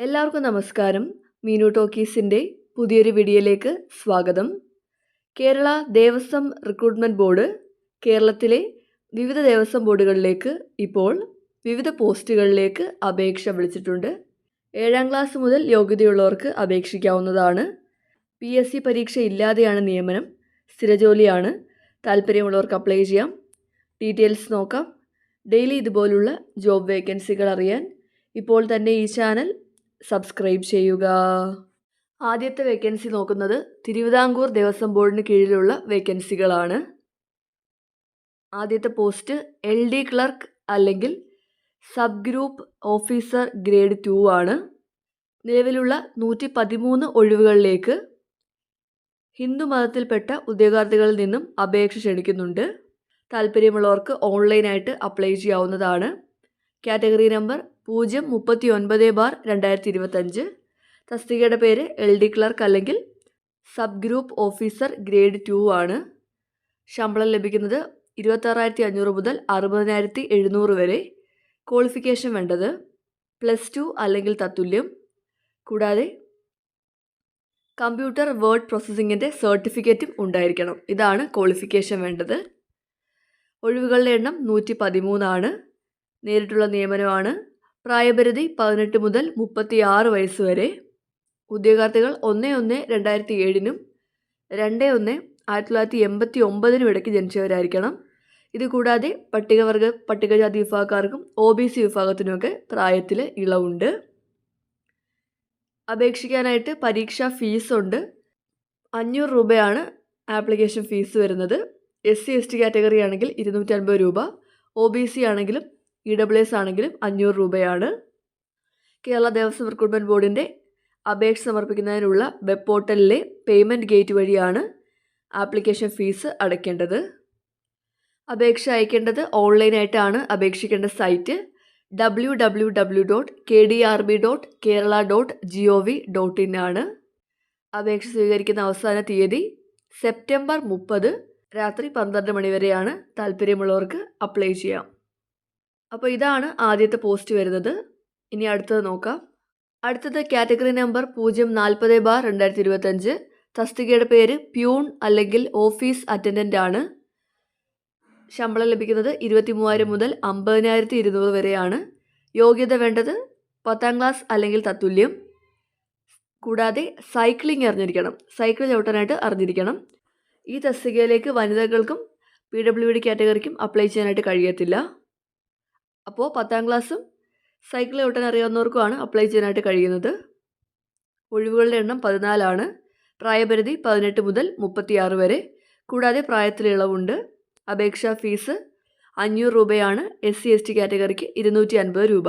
എല്ലാവർക്കും നമസ്കാരം. മീനു ടോക്കീസിന്റെ പുതിയൊരു വീഡിയോയിലേക്ക് സ്വാഗതം. കേരള ദേവസ്വം റിക്രൂട്ട്മെന്റ് ബോർഡ് കേരളത്തിലെ വിവിധ ദേവസ്വം ബോർഡുകളിലേക്ക് ഇപ്പോൾ വിവിധ പോസ്റ്റുകളിലേക്ക് അപേക്ഷ വിളിച്ചിട്ടുണ്ട്. ഏഴാം ക്ലാസ് മുതൽ യോഗ്യതയുള്ളവർക്ക് അപേക്ഷിക്കാവുന്നതാണ്. പി എസ് സി പരീക്ഷ ഇല്ലാതെയാണ് നിയമനം. സ്ഥിരജോലിയാണ്. താല്പര്യമുള്ളവർക്ക് അപ്ലൈ ചെയ്യാം. ഡീറ്റെയിൽസ് നോക്കാം. ഡെയിലി ഇതുപോലുള്ള ജോബ് വേക്കൻസികൾ അറിയാൻ ഇപ്പോൾ തന്നെ ഈ ചാനൽ സബ്സ്ക്രൈബ് ചെയ്യുക. ആദ്യത്തെ വേക്കൻസി നോക്കുന്നത് തിരുവിതാംകൂർ ദേവസ്വം ബോർഡിന് കീഴിലുള്ള വേക്കൻസികളാണ്. ആദ്യത്തെ പോസ്റ്റ് എൽ ഡി ക്ലർക്ക് അല്ലെങ്കിൽ sub group officer grade two ആണ്. നിലവിലുള്ള നൂറ്റി പതിമൂന്ന് ഒഴിവുകളിലേക്ക് ഹിന്ദു മതത്തിൽപ്പെട്ട ഉദ്യോഗാർത്ഥികളിൽ നിന്നും അപേക്ഷ ക്ഷണിക്കുന്നുണ്ട്. താല്പര്യമുള്ളവർക്ക് ഓൺലൈനായിട്ട് അപ്ലൈ ചെയ്യാവുന്നതാണ്. കാറ്റഗറി നമ്പർ പൂജ്യം മുപ്പത്തി ഒൻപത് ബാർ രണ്ടായിരത്തി ഇരുപത്തഞ്ച് തസ്തികയുടെ പേര് എൽ ഡി ക്ലർക്ക് അല്ലെങ്കിൽ sub group officer grade two ആണ്. ശമ്പളം ലഭിക്കുന്നത് ഇരുപത്താറായിരത്തി അഞ്ഞൂറ് മുതൽ അറുപതിനായിരത്തി എഴുന്നൂറ് വരെ. ക്വാളിഫിക്കേഷൻ വേണ്ടത് പ്ലസ് ടു അല്ലെങ്കിൽ തത്തുല്യം. കൂടാതെ കമ്പ്യൂട്ടർ വേർഡ് പ്രോസസ്സിങ്ങിന്റെ സർട്ടിഫിക്കറ്റും ഉണ്ടായിരിക്കണം. ഇതാണ് ക്വാളിഫിക്കേഷൻ വേണ്ടത്. ഒഴിവുകളുടെ എണ്ണം നൂറ്റി പതിമൂന്നാണ് നേരിട്ടുള്ള നിയമനമാണ്. പ്രായപരിധി പതിനെട്ട് മുതൽ മുപ്പത്തി ആറ് വയസ്സ് വരെ. ഉദ്യോഗാർത്ഥികൾ ഒന്ന് ഒന്ന് രണ്ടായിരത്തി ഏഴിനും രണ്ട് ഒന്ന് ആയിരത്തി തൊള്ളായിരത്തി എൺപത്തി ഒമ്പതിനും ഇടയ്ക്ക് ജനിച്ചവരായിരിക്കണം. ഇതുകൂടാതെ പട്ടികവർഗ പട്ടികജാതി വിഭാഗക്കാർക്കും ഒ ബി സി വിഭാഗത്തിനുമൊക്കെ പ്രായത്തിൽ ഇളവുണ്ട്. അപേക്ഷിക്കാനായിട്ട് പരീക്ഷാ ഫീസുണ്ട്. അഞ്ഞൂറ് രൂപയാണ് ആപ്ലിക്കേഷൻ ഫീസ് വരുന്നത്. S C S T category ആണെങ്കിൽ ഇരുന്നൂറ്റൻപത് രൂപ ഒ ബി സി ആണെങ്കിലും ഇ ഡബ്ല്യു എസ് ആണെങ്കിലും അഞ്ഞൂറ് രൂപയാണ്. കേരള ദേവസ്വം റിക്രൂട്ട്മെന്റ് ബോർഡിന്റെ അപേക്ഷ സമർപ്പിക്കുന്നതിനുള്ള വെബ് പോർട്ടലിലെ പേയ്മെന്റ് ഗേറ്റ് വഴിയാണ് ആപ്ലിക്കേഷൻ ഫീസ് അടയ്ക്കേണ്ടത്. അപേക്ഷ അയക്കേണ്ടത് ഓൺലൈനായിട്ടാണ്. അപേക്ഷിക്കേണ്ട site W W W dot K D R B dot Kerala dot G O V dot in ആണ്. അപേക്ഷ സ്വീകരിക്കുന്ന അവസാന തീയതി സെപ്റ്റംബർ മുപ്പത് രാത്രി പന്ത്രണ്ട് മണിവരെയാണ് താല്പര്യമുള്ളവർക്ക് അപ്ലൈ ചെയ്യാം. അപ്പോൾ ഇതാണ് ആദ്യത്തെ പോസ്റ്റ് വരുന്നത്. ഇനി അടുത്തത് നോക്കാം. അടുത്തത് കാറ്റഗറി നമ്പർ പൂജ്യം നാൽപ്പത് ബാർ രണ്ടായിരത്തി ഇരുപത്തഞ്ച് തസ്തികയുടെ പേര് പ്യൂൺ അല്ലെങ്കിൽ ഓഫീസ് അറ്റൻഡന്റ് ആണ്. ശമ്പളം ലഭിക്കുന്നത് ഇരുപത്തി മൂവായിരം മുതൽ അമ്പതിനായിരത്തി ഇരുന്നൂറ് വരെയാണ്. യോഗ്യത വേണ്ടത് പത്താം ക്ലാസ് അല്ലെങ്കിൽ തത്തുല്യം. കൂടാതെ സൈക്ലിംഗ് അറിഞ്ഞിരിക്കണം. സൈക്കിൾ ചവിട്ടാനായിട്ട് അറിഞ്ഞിരിക്കണം. ഈ തസ്തികയിലേക്ക് വനിതകൾക്കും പി ഡബ്ല്യു ഡി കാറ്റഗറിക്കും അപ്ലൈ ചെയ്യാനായിട്ട് കഴിയത്തില്ല. അപ്പോൾ പത്താം ക്ലാസ്സും സൈക്കിൾ ഓട്ടാൻ അറിയാവുന്നവർക്കുമാണ് അപ്ലൈ ചെയ്യാനായിട്ട് കഴിയുന്നത്. ഒഴിവുകളുടെ എണ്ണം പതിനാലാണ്. പ്രായപരിധി പതിനെട്ട് മുതൽ മുപ്പത്തിയാറ് വരെ. കൂടാതെ പ്രായത്തിലിളവുണ്ട് അപേക്ഷാ ഫീസ് അഞ്ഞൂറ് രൂപയാണ്. എസ് സി എസ് ടി കാറ്റഗറിക്ക് ഇരുന്നൂറ്റി അൻപത് രൂപ.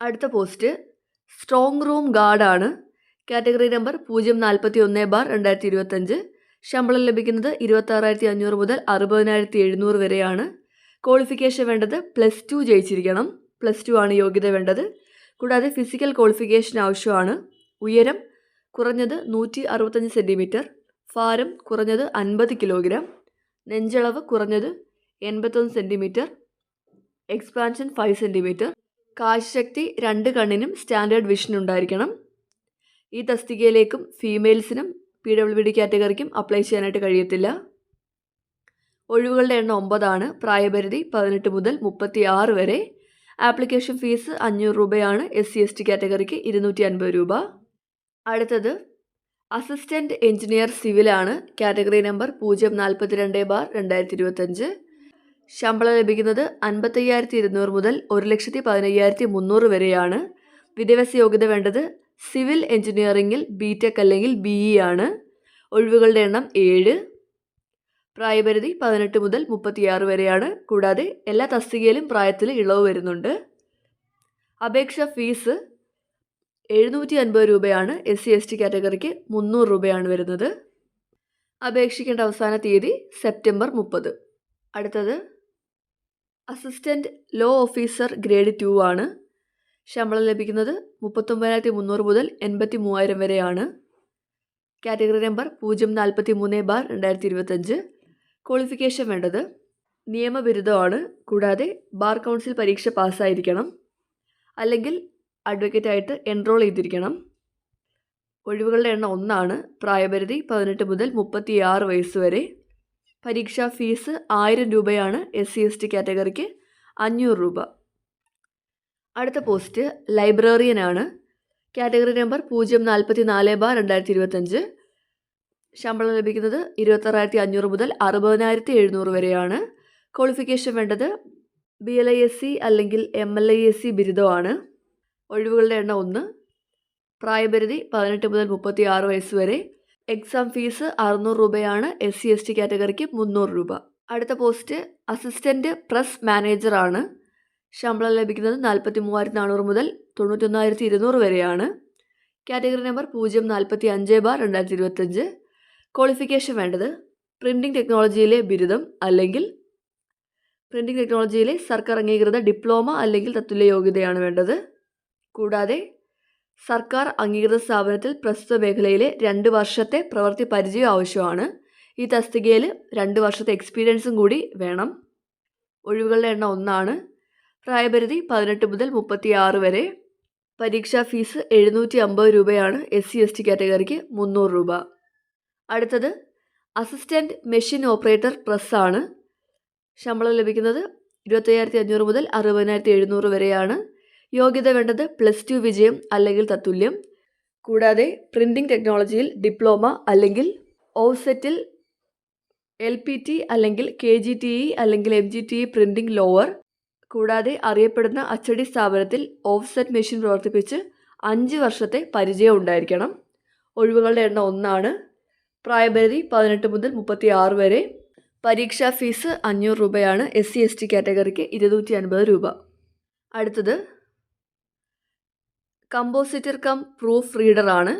അടുത്ത പോസ്റ്റ്. സ്ട്രോങ് റൂം ഗാർഡാണ് കാറ്റഗറി നമ്പർ പൂജ്യം നാൽപ്പത്തി ഒന്ന് ബാർ രണ്ടായിരത്തി ഇരുപത്തഞ്ച് ശമ്പളം ലഭിക്കുന്നത് ഇരുപത്താറായിരത്തി അഞ്ഞൂറ് മുതൽ അറുപതിനായിരത്തി എഴുന്നൂറ് വരെയാണ്. ക്വാളിഫിക്കേഷൻ വേണ്ടത് പ്ലസ് ടു ജയിച്ചിരിക്കണം. പ്ലസ് ടു ആണ് യോഗ്യത വേണ്ടത്. കൂടാതെ ഫിസിക്കൽ ക്വാളിഫിക്കേഷൻ ആവശ്യമാണ്. ഉയരം കുറഞ്ഞത് നൂറ്റി അറുപത്തഞ്ച് സെന്റിമീറ്റർ ഭാരം കുറഞ്ഞത് അൻപത് കിലോഗ്രാം നെഞ്ചളവ് കുറഞ്ഞത് എൺപത്തൊന്ന് സെന്റിമീറ്റർ എക്സ്പാൻഷൻ ഫൈവ് സെന്റിമീറ്റർ കാഴ്ചശക്തി രണ്ട് കണ്ണിനും സ്റ്റാൻഡേർഡ് വിഷൻ ഉണ്ടായിരിക്കണം. ഈ തസ്തികയിലേക്കും ഫീമെയിൽസിനും പി ഡബ്ല്യു ഡി കാറ്റഗറിക്കും അപ്ലൈ ചെയ്യാനായിട്ട് കഴിയത്തില്ല. ഒഴിവുകളുടെ എണ്ണം ഒമ്പതാണ്. പ്രായപരിധി പതിനെട്ട് മുതൽ മുപ്പത്തി ആറ് വരെ. ആപ്ലിക്കേഷൻ ഫീസ് അഞ്ഞൂറ് രൂപയാണ്. എസ് സി എസ് ടി കാറ്റഗറിക്ക് ഇരുന്നൂറ്റി അൻപത് രൂപ. അടുത്തത് അസിസ്റ്റന്റ് എഞ്ചിനീയർ സിവിലാണ്. കാറ്റഗറി നമ്പർ പൂജ്യം നാൽപ്പത്തി രണ്ട് ബാർ രണ്ടായിരത്തി ഇരുപത്തഞ്ച് ശമ്പളം ലഭിക്കുന്നത് അൻപത്തയ്യായിരത്തി ഇരുന്നൂറ് മുതൽ ഒരു ലക്ഷത്തി പതിനയ്യായിരത്തി മുന്നൂറ് വരെയാണ്. വിദ്യാഭ്യാസ യോഗ്യത വേണ്ടത് സിവിൽ എഞ്ചിനീയറിംഗിൽ ബി ടെക് അല്ലെങ്കിൽ ബി ഇ ആണ്. ഒഴിവുകളുടെ എണ്ണം ഏഴ്. പ്രായപരിധി പതിനെട്ട് മുതൽ മുപ്പത്തിയാറ് വരെയാണ്. കൂടാതെ എല്ലാ തസ്തികയിലും പ്രായത്തിൽ ഇളവ് വരുന്നുണ്ട്. അപേക്ഷ ഫീസ് എഴുന്നൂറ്റി അൻപത് രൂപയാണ്. എസ് സി എസ് ടി കാറ്റഗറിക്ക് മുന്നൂറ് രൂപയാണ് വരുന്നത്. അപേക്ഷിക്കേണ്ട അവസാന തീയതി സെപ്റ്റംബർ മുപ്പത്. അടുത്തത് assistant law officer grade two ആണ്. ശമ്പളം ലഭിക്കുന്നത് മുപ്പത്തൊമ്പതിനായിരത്തി മുന്നൂറ് മുതൽ എൺപത്തി മൂവായിരം വരെയാണ്. കാറ്റഗറി നമ്പർ പൂജ്യം നാൽപ്പത്തി മൂന്ന് ബാർ രണ്ടായിരത്തി ഇരുപത്തഞ്ച് ക്വാളിഫിക്കേഷൻ വേണ്ടത് നിയമബിരുദമാണ് കൂടാതെ ബാർ കൗൺസിൽ പരീക്ഷ പാസ്സായിരിക്കണം. അല്ലെങ്കിൽ അഡ്വക്കേറ്റായിട്ട് എൻറോൾ ചെയ്തിരിക്കണം. ഒഴിവുകളുടെ എണ്ണം ഒന്നാണ്. പ്രായപരിധി പതിനെട്ട് മുതൽ മുപ്പത്തി ആറ് വയസ്സ് വരെ. പരീക്ഷാ ഫീസ് ആയിരം രൂപയാണ് എസ് സി എസ് ടി കാറ്റഗറിക്ക് അഞ്ഞൂറ് രൂപ. അടുത്ത പോസ്റ്റ് ലൈബ്രറിയനാണ്. കാറ്റഗറി നമ്പർ പൂജ്യം നാൽപ്പത്തി നാല് ബാർ രണ്ടായിരത്തി ഇരുപത്തഞ്ച്. ശമ്പളം ലഭിക്കുന്നത് ഇരുപത്താറായിരത്തി അഞ്ഞൂറ് മുതൽ അറുപതിനായിരത്തി എഴുന്നൂറ് വരെയാണ്. ക്വാളിഫിക്കേഷൻ വേണ്ടത് B L I S C അല്ലെങ്കിൽ M L I S C ബിരുദമാണ് ഒഴിവുകളുടെ എണ്ണം ഒന്ന്. പ്രായപരിധി പതിനെട്ട് മുതൽ മുപ്പത്തി ആറ് വയസ്സ് വരെ. എക്സാം ഫീസ് അറുന്നൂറ് രൂപയാണ്. എസ് സി എസ് ടി കാറ്റഗറിക്ക് മുന്നൂറ് രൂപ. അടുത്ത പോസ്റ്റ് അസിസ്റ്റന്റ് പ്രസ് മാനേജറാണ് ശമ്പളം ലഭിക്കുന്നത് നാൽപ്പത്തി മൂവായിരത്തി നാനൂറ് മുതൽ തൊണ്ണൂറ്റൊന്നായിരത്തി ഇരുന്നൂറ് വരെയാണ്. കാറ്റഗറി നമ്പർ പൂജ്യം നാൽപ്പത്തി അഞ്ച് ബാർ രണ്ടായിരത്തി ഇരുപത്തഞ്ച് ക്വാളിഫിക്കേഷൻ വേണ്ടത് പ്രിന്റിംഗ് ടെക്നോളജിയിലെ ബിരുദം അല്ലെങ്കിൽ പ്രിന്റിംഗ് ടെക്നോളജിയിലെ സർക്കാർ അംഗീകൃത ഡിപ്ലോമ അല്ലെങ്കിൽ തത്തുല്യ യോഗ്യതയാണ് വേണ്ടത്. കൂടാതെ സർക്കാർ അംഗീകൃത സ്ഥാപനത്തിൽ പ്രസ്തുത മേഖലയിലെ രണ്ട് വർഷത്തെ പ്രവൃത്തി പരിചയം ആവശ്യമാണ്. ഈ തസ്തികയിൽ രണ്ട് വർഷത്തെ എക്സ്പീരിയൻസും കൂടി വേണം. ഒഴിവുകളുടെ എണ്ണം ഒന്നാണ്. പ്രായപരിധി പതിനെട്ട് മുതൽ മുപ്പത്തി ആറ് വരെ. പരീക്ഷാ ഫീസ് എഴുന്നൂറ്റി അമ്പത് രൂപയാണ് എസ് സി എസ് ടി കാറ്റഗറിക്ക് മുന്നൂറ് രൂപ. അടുത്തത് അസിസ്റ്റന്റ് മെഷീൻ ഓപ്പറേറ്റർ പ്രസ്സാണ്. ശമ്പളം ലഭിക്കുന്നത് ഇരുപത്തയ്യായിരത്തി അഞ്ഞൂറ് മുതൽ അറുപതിനായിരത്തി എഴുന്നൂറ് വരെയാണ്. യോഗ്യത വേണ്ടത് പ്ലസ് ടു വിജയം അല്ലെങ്കിൽ തത്തുല്യം. കൂടാതെ പ്രിന്റിംഗ് ടെക്നോളജിയിൽ ഡിപ്ലോമ അല്ലെങ്കിൽ ഓസെറ്റിൽ എൽ പി ടി അല്ലെങ്കിൽ കെ ജി ടി ഇ അല്ലെങ്കിൽ M G T E printing lower. കൂടാതെ അറിയപ്പെടുന്ന അച്ചടി സ്ഥാപനത്തിൽ ഓഫ്സെറ്റ് മെഷീൻ പ്രവർത്തിപ്പിച്ച് അഞ്ച് വർഷത്തെ പരിചയം ഉണ്ടായിരിക്കണം. ഒഴിവുകളുടെ എണ്ണം ഒന്നാണ്. പ്രായപരിധി പതിനെട്ട് മുതൽ മുപ്പത്തി ആറ് വരെ. പരീക്ഷാ ഫീസ് അഞ്ഞൂറ് രൂപയാണ് എസ് സി എസ് ടി കാറ്റഗറിക്ക് ഇരുന്നൂറ്റി അൻപത് രൂപ. അടുത്തത്. കമ്പോസിറ്റർ കം പ്രൂഫ് റീഡറാണ്.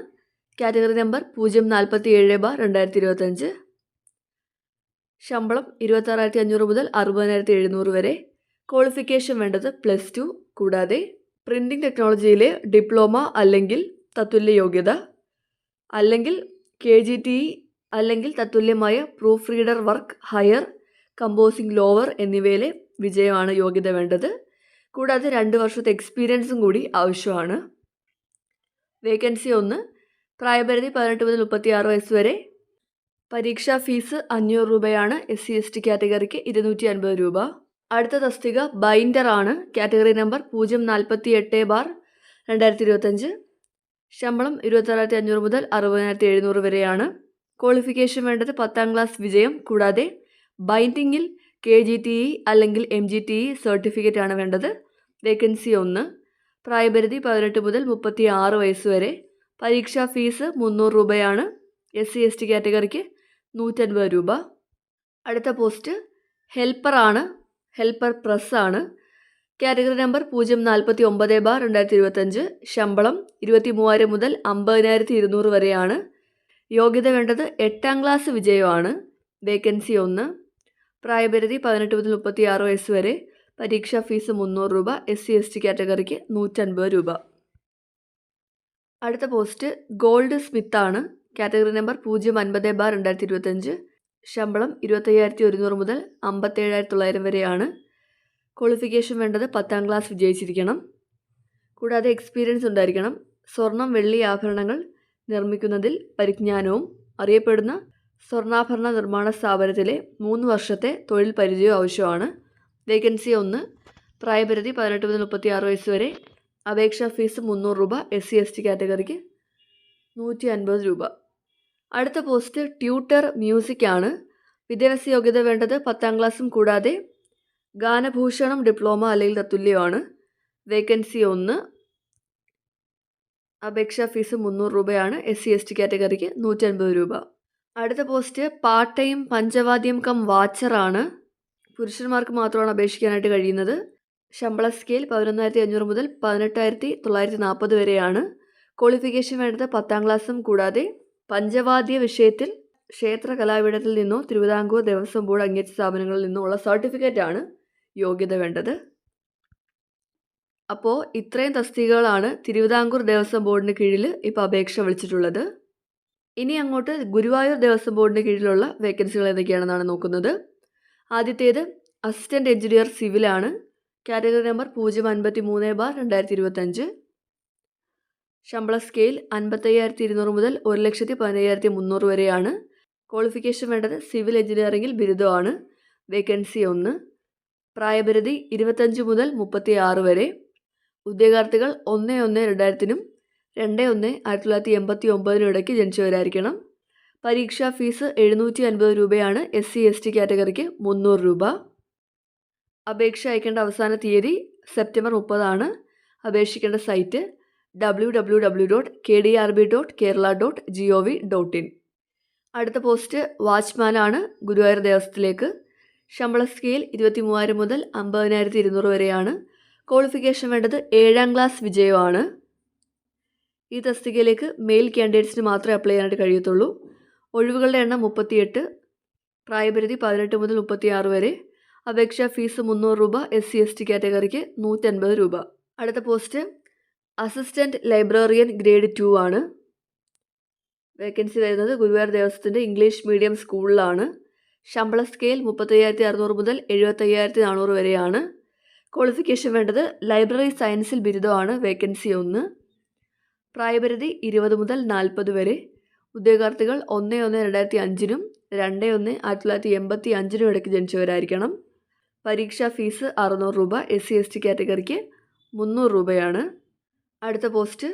കാറ്റഗറി നമ്പർ പൂജ്യം നാൽപ്പത്തി ഏഴ് ബാർ രണ്ടായിരത്തി ഇരുപത്തഞ്ച് ശമ്പളം ഇരുപത്താറായിരത്തി അഞ്ഞൂറ് മുതൽ അറുപതിനായിരത്തി എഴുന്നൂറ് വരെ. ക്വാളിഫിക്കേഷൻ വേണ്ടത് പ്ലസ് ടു കൂടാതെ പ്രിന്റിംഗ് ടെക്നോളജിയിലെ ഡിപ്ലോമ അല്ലെങ്കിൽ തത്തുല്യ യോഗ്യത അല്ലെങ്കിൽ കെ ജി ടി അല്ലെങ്കിൽ തത്തുല്യമായ proof reader work higher composing lower എന്നിവയിലെ വിജയമാണ് യോഗ്യത വേണ്ടത്. കൂടാതെ രണ്ട് വർഷത്തെ എക്സ്പീരിയൻസും കൂടി ആവശ്യമാണ്. വേക്കൻസി ഒന്ന് പ്രായപരിധി പതിനെട്ട് മുതൽ മുപ്പത്തി ആറ് വയസ്സ് വരെ. പരീക്ഷാ ഫീസ് അഞ്ഞൂറ് രൂപയാണ് എസ് സി എസ് ടി കാറ്റഗറിക്ക് ഇരുന്നൂറ്റി അൻപത് രൂപ. അടുത്ത തസ്തിക ബൈൻഡർ ആണ് കാറ്റഗറി നമ്പർ പൂജ്യം നാൽപ്പത്തി എട്ട് ബാർ രണ്ടായിരത്തി ഇരുപത്തഞ്ച് ശമ്പളം ഇരുപത്താറായിരത്തി അഞ്ഞൂറ് മുതൽ അറുപതിനായിരത്തി എഴുന്നൂറ് വരെയാണ്. ക്വാളിഫിക്കേഷൻ വേണ്ടത് പത്താം ക്ലാസ് വിജയം. കൂടാതെ ബൈൻഡിങ്ങിൽ കെ ജി ടി ഇ അല്ലെങ്കിൽ M G T E certificate ആണ് വേണ്ടത്. വേക്കൻസി ഒന്ന്. പ്രായപരിധി പതിനെട്ട് മുതൽ മുപ്പത്തി ആറ് വയസ്സ് വരെ. പരീക്ഷാ ഫീസ് മുന്നൂറ് രൂപയാണ്. എസ് സി എസ് ടി കാറ്റഗറിക്ക് നൂറ്റൻപത് രൂപ. അടുത്ത പോസ്റ്റ് ഹെൽപ്പറാണ്. ഹെൽപ്പർ പ്രസ്സാണ് കാറ്റഗറി നമ്പർ പൂജ്യം നാൽപ്പത്തി ഒമ്പത് ബാർ രണ്ടായിരത്തി ഇരുപത്തഞ്ച്. ശമ്പളം ഇരുപത്തി മൂവായിരം മുതൽ അമ്പതിനായിരത്തി ഇരുന്നൂറ് വരെയാണ്. യോഗ്യത വേണ്ടത് എട്ടാം ക്ലാസ് വിജയമാണ്. വേക്കൻസി ഒന്ന്. പ്രായപരിധി പതിനെട്ട് മുതൽ മുപ്പത്തി ആറ് വയസ്സ് വരെ. പരീക്ഷാ ഫീസ് മുന്നൂറ് രൂപ. എസ് സി എസ് ടി കാറ്റഗറിക്ക് നൂറ്റൻപത് രൂപ. അടുത്ത പോസ്റ്റ് ഗോൾഡ് സ്മിത്ത് ആണ്. കാറ്റഗറി നമ്പർ പൂജ്യം അൻപത് ബാർ രണ്ടായിരത്തി ഇരുപത്തഞ്ച്. ശമ്പളം ഇരുപത്തയ്യായിരത്തി ഒരുന്നൂറ് മുതൽ അമ്പത്തേഴായിരത്തി തൊള്ളായിരം വരെയാണ്. ക്വാളിഫിക്കേഷൻ വേണ്ടത് പത്താം ക്ലാസ് വിജയിച്ചിരിക്കണം. കൂടാതെ എക്സ്പീരിയൻസ് ഉണ്ടായിരിക്കണം. സ്വർണം വെള്ളി ആഭരണങ്ങൾ നിർമ്മിക്കുന്നതിൽ പരിജ്ഞാനവും അറിയപ്പെടുന്ന സ്വർണാഭരണ നിർമ്മാണ സ്ഥാപനത്തിലെ മൂന്ന് വർഷത്തെ തൊഴിൽ പരിചയവും ആവശ്യമാണ്. വേക്കൻസി ഒന്ന് പ്രായപരിധി പതിനെട്ട് മുതൽ മുപ്പത്തി ആറ് വയസ്സ് വരെ. അപേക്ഷാ ഫീസ് മുന്നൂറ് രൂപ എസ് സി എസ് ടി കാറ്റഗറിക്ക് നൂറ്റി അൻപത് രൂപ. അടുത്ത പോസ്റ്റ് ട്യൂട്ടർ മ്യൂസിക് ആണ്. വിദ്യാഭ്യാസ യോഗ്യത വേണ്ടത് പത്താം ക്ലാസ്സും കൂടാതെ ഗാനഭൂഷണം ഡിപ്ലോമ അല്ലെങ്കിൽ തത്തുല്യമാണ്. വേക്കൻസി ഒന്ന്. അപേക്ഷാ ഫീസ് മുന്നൂറ് രൂപയാണ്. എസ് സി എസ് ടി കാറ്റഗറിക്ക് നൂറ്റൻപത് രൂപ. അടുത്ത പോസ്റ്റ് പാർട്ട് ടൈം പഞ്ചവാദ്യം കം വാച്ചറാണ് പുരുഷന്മാർക്ക് മാത്രമാണ് അപേക്ഷിക്കാനായിട്ട് കഴിയുന്നത്. ശമ്പള സ്കെയിൽ പതിനൊന്നായിരത്തി അഞ്ഞൂറ് മുതൽ പതിനെട്ടായിരത്തി തൊള്ളായിരത്തി നാൽപ്പത് വരെയാണ്. ക്വാളിഫിക്കേഷൻ വേണ്ടത് പത്താം ക്ലാസ്സും കൂടാതെ പഞ്ചവാദ്യ വിഷയത്തിൽ ക്ഷേത്ര കലാപീഠത്തിൽ നിന്നോ തിരുവിതാംകൂർ ദേവസ്വം ബോർഡ് അംഗീകരിച്ച സ്ഥാപനങ്ങളിൽ നിന്നോ ഉള്ള സർട്ടിഫിക്കറ്റ് ആണ് യോഗ്യത വേണ്ടത്? അപ്പോൾ ഇത്രയും തസ്തികകളാണ് തിരുവിതാംകൂർ ദേവസ്വം ബോർഡിന് കീഴിൽ ഇപ്പോൾ അപേക്ഷ വിളിച്ചിട്ടുള്ളത്. ഇനി അങ്ങോട്ട് ഗുരുവായൂർ ദേവസ്വം ബോർഡിന് കീഴിലുള്ള വേക്കൻസികൾ ഏതൊക്കെയാണെന്നാണ് നോക്കുന്നത്. ആദ്യത്തേത് അസിസ്റ്റന്റ് എഞ്ചിനീയർ സിവിലാണ് കാറ്റഗറി നമ്പർ പൂജ്യം അൻപത്തി മൂന്ന് ബാർ രണ്ടായിരത്തി ഇരുപത്തഞ്ച് ശമ്പള സ്കെയിൽ അൻപത്തയ്യായിരത്തി ഇരുന്നൂറ് മുതൽ ഒരു ലക്ഷത്തി പതിനയ്യായിരത്തി മുന്നൂറ് വരെയാണ്. ക്വാളിഫിക്കേഷൻ വേണ്ടത് സിവിൽ എഞ്ചിനീയറിംഗിൽ ബിരുദമാണ്. വേക്കൻസി ഒന്ന്. പ്രായപരിധി ഇരുപത്തഞ്ച് മുതൽ മുപ്പത്തി ആറ് വരെ. ഉദ്യോഗാർത്ഥികൾ ഒന്ന് ഒന്ന് രണ്ടായിരത്തിനും രണ്ട് ഒന്ന് ആയിരത്തി തൊള്ളായിരത്തി എൺപത്തി ഒമ്പതിനും ഇടയ്ക്ക് ജനിച്ചവരായിരിക്കണം. പരീക്ഷാ ഫീസ് എഴുന്നൂറ്റി അൻപത് രൂപയാണ് എസ് സി എസ് ടി കാറ്റഗറിക്ക് മുന്നൂറ് രൂപ. അപേക്ഷ അയക്കേണ്ട അവസാന തീയതി സെപ്റ്റംബർ മുപ്പതാണ്. അപേക്ഷിക്കേണ്ട site W W W dot K D R B dot Kerala dot G O V dot in. അടുത്ത പോസ്റ്റ് വാച്ച്മാനാണ് ഗുരുവായൂർ ദേവസ്ഥത്തിലേക്ക് ശമ്പള സ്കെയിൽ ഇരുപത്തി മൂവായിരം മുതൽ അമ്പതിനായിരത്തി ഇരുന്നൂറ് വരെയാണ്. ക്വാളിഫിക്കേഷൻ വേണ്ടത് ഏഴാം ക്ലാസ് വിജയമാണ്. ഈ തസ്തികയിലേക്ക് മെയിൽ കാൻഡിഡേറ്റ്സിന് മാത്രമേ അപ്ലൈ ചെയ്യാനായിട്ട് കഴിയത്തുള്ളൂ. ഒഴിവുകളുടെ എണ്ണം മുപ്പത്തിയെട്ട് പ്രായപരിധി പതിനെട്ട് മുതൽ മുപ്പത്തിയാറ് വരെ. അപേക്ഷാ ഫീസ് മുന്നൂറ് രൂപ എസ് സി എസ് ടി കാറ്റഗറിക്ക് നൂറ്റൻപത് രൂപ. അടുത്ത post assistant librarian grade two ആണ്. വേക്കൻസി വരുന്നത് ഗുരുവായൂർ ദേവസ്വത്തിന്റെ ഇംഗ്ലീഷ് മീഡിയം സ്കൂളിലാണ്. ശമ്പള സ്കെയിൽ മുപ്പത്തയ്യായിരത്തി അറുന്നൂറ് മുതൽ എഴുപത്തയ്യായിരത്തി നാനൂറ് വരെയാണ്. ക്വാളിഫിക്കേഷൻ വേണ്ടത് ലൈബ്രറി സയൻസിൽ ബിരുദമാണ് വേക്കൻസി ഒന്ന്. പ്രായപരിധി ഇരുപത് മുതൽ നാൽപ്പത് വരെ. ഉദ്യോഗാർത്ഥികൾ ഒന്ന് ഒന്ന് രണ്ടായിരത്തി അഞ്ചിനും രണ്ട് ഒന്ന് ആയിരത്തി തൊള്ളായിരത്തി എൺപത്തി അഞ്ചിനും ഇടയ്ക്ക് ജനിച്ചവരായിരിക്കണം. പരീക്ഷാ ഫീസ് അറുന്നൂറ് രൂപ എസ് സി എസ് ടി കാറ്റഗറിക്ക് മുന്നൂറ് രൂപയാണ്. അടുത്ത post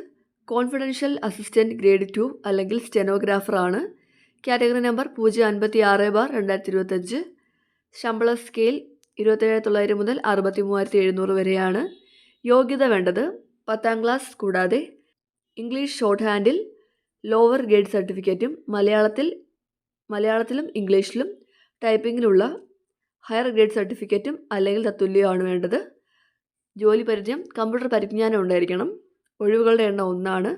confidential assistant grade two അല്ലെങ്കിൽ സ്റ്റെനോഗ്രാഫറാണ്. കാറ്റഗറി നമ്പർ പൂജ്യം അൻപത്തി ആറ് ബാർ രണ്ടായിരത്തി ഇരുപത്തഞ്ച് ശമ്പള സ്കെയിൽ ഇരുപത്തേഴ് തൊള്ളായിരം മുതൽ അറുപത്തി മൂവായിരത്തി എഴുന്നൂറ് വരെയാണ്. യോഗ്യത വേണ്ടത് പത്താം ക്ലാസ് കൂടാതെ ഇംഗ്ലീഷ് ഷോർട്ട് ഹാൻഡിൽ ലോവർ ഗ്രേഡ് സർട്ടിഫിക്കറ്റും മലയാളത്തിൽ മലയാളത്തിലും ഇംഗ്ലീഷിലും ടൈപ്പിങ്ങിലുള്ള ഹയർ ഗ്രേഡ് സർട്ടിഫിക്കറ്റും അല്ലെങ്കിൽ തത്തുല്യമാണ് വേണ്ടത്. ജോലി പരിചയം കമ്പ്യൂട്ടർ പരിജ്ഞാനം ഉണ്ടായിരിക്കണം. ഒഴിവുകളുടെ എണ്ണം ഒന്നാണ്.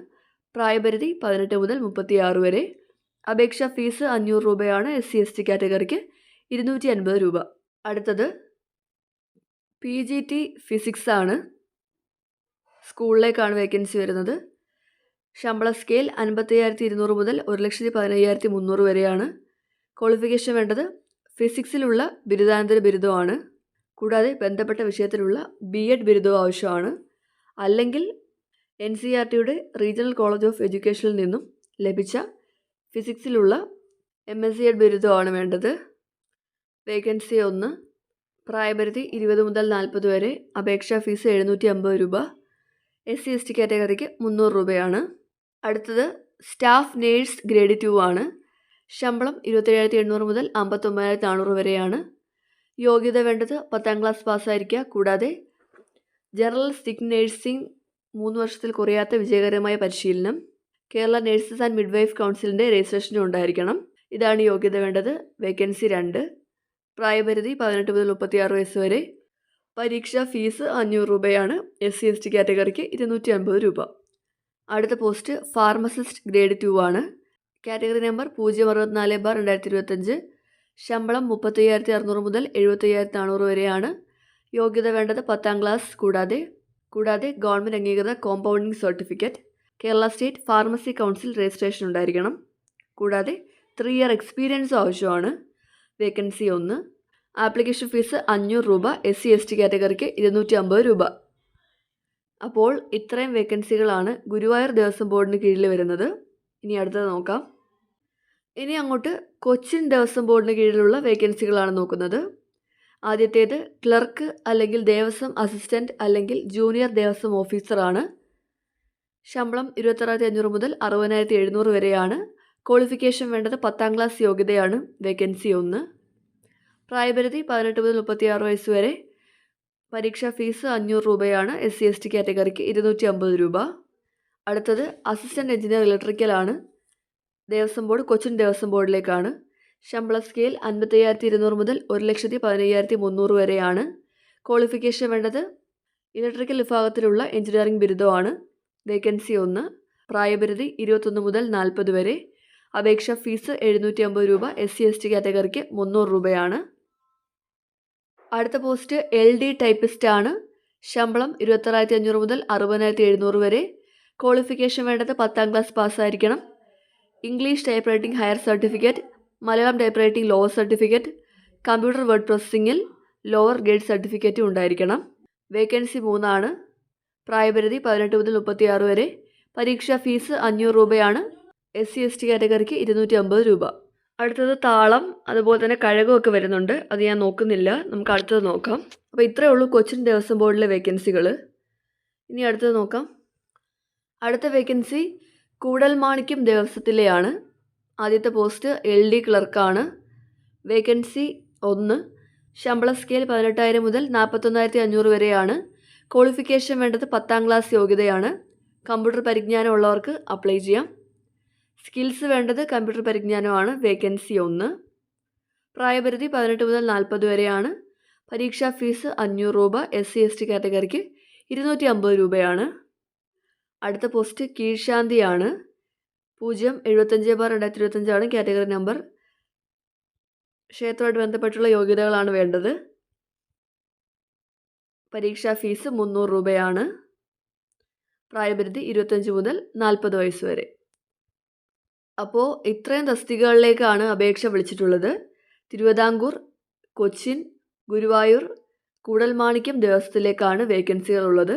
പ്രായപരിധി പതിനെട്ട് മുതൽ മുപ്പത്തിയാറ് വരെ. അപേക്ഷാ ഫീസ് അഞ്ഞൂറ് രൂപയാണ് എസ് സി എസ് ടി കാറ്റഗറിക്ക് ഇരുന്നൂറ്റി അൻപത് രൂപ. അടുത്തത് പി ജി ടി ഫിസിക്സ് ആണ് സ്കൂളിലേക്കാണ് വേക്കൻസി വരുന്നത്. ശമ്പള സ്കെയിൽ അൻപത്തയ്യായിരത്തി ഇരുന്നൂറ് മുതൽ ഒരു ലക്ഷത്തി പതിനയ്യായിരത്തി മുന്നൂറ് വരെയാണ്. ക്വാളിഫിക്കേഷൻ വേണ്ടത് ഫിസിക്സിലുള്ള ബിരുദാനന്തര ബിരുദമാണ്. കൂടാതെ ബന്ധപ്പെട്ട വിഷയത്തിലുള്ള ബി എഡ് ബിരുദവും ആവശ്യമാണ്. അല്ലെങ്കിൽ എൻ സി ആർ ടിയുടെ റീജിയണൽ കോളേജ് ഓഫ് എഡ്യൂക്കേഷനിൽ നിന്നും ലഭിച്ച ഫിസിക്സിലുള്ള എം എസ് സി എഡ് ബിരുദമാണ് വേണ്ടത്. വേക്കൻസി ഒന്ന്. പ്രായപരിധി ഇരുപത് മുതൽ നാൽപ്പത് വരെ. അപേക്ഷാ ഫീസ് എഴുന്നൂറ്റി അമ്പത് രൂപ. എസ് സി എസ് ടി കാറ്റഗറിക്ക് മുന്നൂറ് രൂപയാണ്. അടുത്തത് സ്റ്റാഫ് നേഴ്സ് ഗ്രേഡ് ടു ആണ്. ശമ്പളം ഇരുപത്തേഴായിരത്തി എണ്ണൂറ് മുതൽ അമ്പത്തൊമ്പതിനായിരത്തി നാനൂറ് വരെയാണ്. യോഗ്യത വേണ്ടത് പത്താം ക്ലാസ് പാസ്സായിരിക്കുക. കൂടാതെ ജനറൽ സ്റ്റിക് നേഴ്സിംഗ് മൂന്ന് വർഷത്തിൽ കുറയാത്ത വിജയകരമായ പരിശീലനം. കേരള നഴ്സസ് ആൻഡ് മിഡ്വൈഫ് കൗൺസിലിന്റെ രജിസ്ട്രേഷനും ഉണ്ടായിരിക്കണം. ഇതാണ് യോഗ്യത വേണ്ടത്. വേക്കൻസി രണ്ട്. പ്രായപരിധി പതിനെട്ട് മുതൽ മുപ്പത്തിയാറ് വയസ്സ് വരെ. പരീക്ഷാ ഫീസ് അഞ്ഞൂറ് രൂപയാണ്. എസ് സി എസ് ടി കാറ്റഗറിക്ക് ഇരുന്നൂറ്റി അൻപത് രൂപ. അടുത്ത പോസ്റ്റ് ഫാർമസിസ്റ്റ് ഗ്രേഡ് ടു ആണ്. കാറ്റഗറി നമ്പർ പൂജ്യം അറുപത്തിനാല് ബാർ രണ്ടായിരത്തി ഇരുപത്തഞ്ച് ശമ്പളം മുപ്പത്തയ്യായിരത്തി അറുന്നൂറ് മുതൽ എഴുപത്തയ്യായിരത്തി നാനൂറ് വരെയാണ്. യോഗ്യത വേണ്ടത് പത്താം ക്ലാസ്. കൂടാതെ കൂടാതെ ഗവൺമെന്റ് അംഗീകൃത compounding certificate Kerala state pharmacy council registration ഉണ്ടായിരിക്കണം. കൂടാതെ ത്രീ ഇയർ എക്സ്പീരിയൻസ് ആവശ്യമാണ്. വേക്കൻസി ഒന്ന്. ആപ്ലിക്കേഷൻ ഫീസ് അഞ്ഞൂറ് രൂപ. എസ് സി എസ് ടി കാറ്റഗറിക്ക് ഇരുന്നൂറ്റി അമ്പത് രൂപ. അപ്പോൾ ഇത്രയും വേക്കൻസികളാണ് ഗുരുവായൂർ ദേവസ്വം ബോർഡിന് കീഴിൽ വരുന്നത്. ഇനി അടുത്തത് നോക്കാം. ഇനി അങ്ങോട്ട് കൊച്ചിൻ ദേവസ്വം ബോർഡിന് കീഴിലുള്ള വേക്കൻസികളാണ് നോക്കുന്നത്. ആദ്യത്തേത് ക്ലർക്ക് അല്ലെങ്കിൽ ദേവസ്വം അസിസ്റ്റന്റ് അല്ലെങ്കിൽ ജൂനിയർ ദേവസ്വം ഓഫീസറാണ്. ശമ്പളം ഇരുപത്താറായിരത്തി അഞ്ഞൂറ് മുതൽ അറുപതിനായിരത്തി എഴുന്നൂറ് വരെയാണ്. ക്വാളിഫിക്കേഷൻ വേണ്ടത് പത്താം ക്ലാസ് യോഗ്യതയാണ്. വേക്കൻസി ഒന്ന്. പ്രായപരിധി പതിനെട്ട് മുതൽ മുപ്പത്തിയാറ് വയസ്സ് വരെ. പരീക്ഷാ ഫീസ് അഞ്ഞൂറ് രൂപയാണ്. എസ് സി എസ് ടി കാറ്റഗറിക്ക് ഇരുന്നൂറ്റി അമ്പത് രൂപ. അടുത്തത് അസിസ്റ്റന്റ് എഞ്ചിനീയർ ഇലക്ട്രിക്കലാണ് ദേവസ്വം ബോർഡ് കൊച്ചിൻ ദേവസ്വം ബോർഡിലേക്കാണ്. ശമ്പള സ്കെയിൽ അൻപത്തയ്യായിരത്തി ഇരുന്നൂറ് മുതൽ ഒരു ലക്ഷത്തി പതിനയ്യായിരത്തി മുന്നൂറ് വരെയാണ്. ക്വാളിഫിക്കേഷൻ വേണ്ടത് ഇലക്ട്രിക്കൽ വിഭാഗത്തിലുള്ള എഞ്ചിനീയറിംഗ് ബിരുദമാണ്. വേക്കൻസി ഒന്ന് പ്രായപരിധി ഇരുപത്തൊന്ന് മുതൽ നാൽപ്പത് വരെ. അപേക്ഷ ഫീസ് എഴുന്നൂറ്റി അമ്പത് രൂപ എസ് സി എസ് ടി കാറ്റഗറിക്ക് മുന്നൂറ് രൂപയാണ്. അടുത്ത പോസ്റ്റ് എൽ ഡി ടൈപ്പിസ്റ്റ് ആണ്. ശമ്പളം ഇരുപത്താറായിരത്തി അഞ്ഞൂറ് മുതൽ അറുപതിനായിരത്തി എഴുന്നൂറ് വരെ. ക്വാളിഫിക്കേഷൻ വേണ്ടത് പത്താം class പാസ്സായിരിക്കണം English type writing higher certificate Malayalam type writing lower certificate computer word പ്രോസസ്സിങ്ങിൽ lower grade സർട്ടിഫിക്കറ്റും ഉണ്ടായിരിക്കണം. വേക്കൻസി മൂന്നാണ്. പ്രായപരിധി പതിനെട്ട് മുതൽ മുപ്പത്തിയാറ് വരെ. പരീക്ഷാ ഫീസ് അഞ്ഞൂറ് രൂപയാണ്. എസ് സി എസ് ടി കാറ്റഗറിക്ക് ഇരുന്നൂറ്റി അമ്പത് രൂപ. അടുത്തത് താളം അതുപോലെ തന്നെ കഴകമൊക്കെ വരുന്നുണ്ട്. അത് ഞാൻ നോക്കുന്നില്ല. നമുക്ക് അടുത്തത് നോക്കാം. അപ്പോൾ ഇത്രയേ ഉള്ളൂ കൊച്ചിൻ ദേവസ്വം ബോർഡിലെ വേക്കൻസികൾ. ഇനി അടുത്തത് നോക്കാം. അടുത്ത വേക്കൻസി കൂടൽമാണിക്യം ദേവസ്വത്തിലെയാണ്. ആദ്യത്തെ പോസ്റ്റ് എൽ ഡി ക്ലർക്കാണ്. വേക്കൻസി ഒന്ന് ശമ്പള സ്കെയിൽ പതിനെട്ടായിരം മുതൽ നാൽപ്പത്തൊന്നായിരത്തി അഞ്ഞൂറ് വരെയാണ്. ക്വാളിഫിക്കേഷൻ വേണ്ടത് പത്താം ക്ലാസ് യോഗ്യതയാണ്. കമ്പ്യൂട്ടർ പരിജ്ഞാനം ഉള്ളവർക്ക് അപ്ലൈ ചെയ്യാം. സ്കിൽസ് വേണ്ടത് കമ്പ്യൂട്ടർ പരിജ്ഞാനമാണ് വേക്കൻസി ഒന്ന്. പ്രായപരിധി പതിനെട്ട് മുതൽ നാൽപ്പത് വരെയാണ്. പരീക്ഷാ ഫീസ് അഞ്ഞൂറ് രൂപ എസ് സി എസ് ടി കാറ്റഗറിക്ക് ഇരുന്നൂറ്റി അമ്പത് രൂപയാണ്. അടുത്ത പോസ്റ്റ് കീഴ്ശാന്തിയാണ്. പൂജ്യം എഴുപത്തഞ്ച് ബാർ രണ്ടായിരത്തി ഇരുപത്തഞ്ചാണ് കാറ്റഗറി നമ്പർ ക്ഷേത്രമായിട്ട് ബന്ധപ്പെട്ടുള്ള യോഗ്യതകളാണ് വേണ്ടത്. പരീക്ഷാ ഫീസ് മുന്നൂറ് രൂപയാണ്. പ്രായപരിധി ഇരുപത്തഞ്ച് മുതൽ നാൽപ്പത് വയസ്സ് വരെ. അപ്പോൾ ഇത്രയും തസ്തികകളിലേക്കാണ് അപേക്ഷ വിളിച്ചിട്ടുള്ളത്. തിരുവിതാംകൂർ കൊച്ചിൻ ഗുരുവായൂർ കൂടൽമാണിക്യം ദേവസ്വത്തിലേക്കാണ് വേക്കൻസികൾ ഉള്ളത്.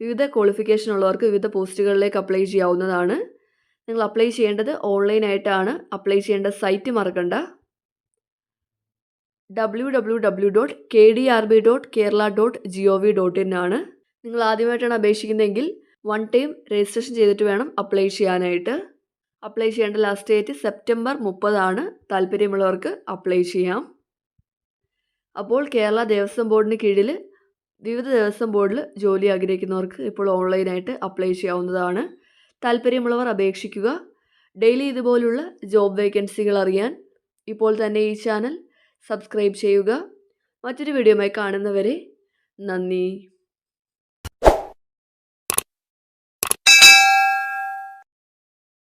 വിവിധ ക്വാളിഫിക്കേഷൻ ഉള്ളവർക്ക് വിവിധ പോസ്റ്റുകളിലേക്ക് അപ്ലൈ ചെയ്യാവുന്നതാണ്. നിങ്ങൾ അപ്ലൈ ചെയ്യേണ്ടത് ഓൺലൈനായിട്ടാണ്. അപ്ലൈ ചെയ്യേണ്ട സൈറ്റ് മറക്കണ്ട. W W W dot K D R B dot Kerala dot G O V dot in ആണ്. നിങ്ങൾ ആദ്യമായിട്ടാണ് അപേക്ഷിക്കുന്നതെങ്കിൽ വൺ ടൈം രജിസ്ട്രേഷൻ ചെയ്തിട്ട് വേണം അപ്ലൈ ചെയ്യാനായിട്ട്. അപ്ലൈ ചെയ്യേണ്ട ലാസ്റ്റ് ഡേറ്റ് സെപ്റ്റംബർ മുപ്പതാണ് താല്പര്യമുള്ളവർക്ക് അപ്ലൈ ചെയ്യാം. അപ്പോൾ കേരള ദേവസ്വം ബോർഡിന് കീഴിൽ വിവിധ ദേവസ്വം ബോർഡിൽ ജോലി ആഗ്രഹിക്കുന്നവർക്ക് ഇപ്പോൾ ഓൺലൈനായിട്ട് അപ്ലൈ ചെയ്യാവുന്നതാണ്. താല്പര്യമുള്ളവർ അപേക്ഷിക്കുക. ഡെയിലി ഇതുപോലുള്ള ജോബ് വേക്കൻസികൾ അറിയാൻ ഇപ്പോൾ തന്നെ ഈ ചാനൽ സബ്സ്ക്രൈബ് ചെയ്യുക. മറ്റൊരു വീഡിയോയുമായി കാണുന്നവരെ നന്ദി.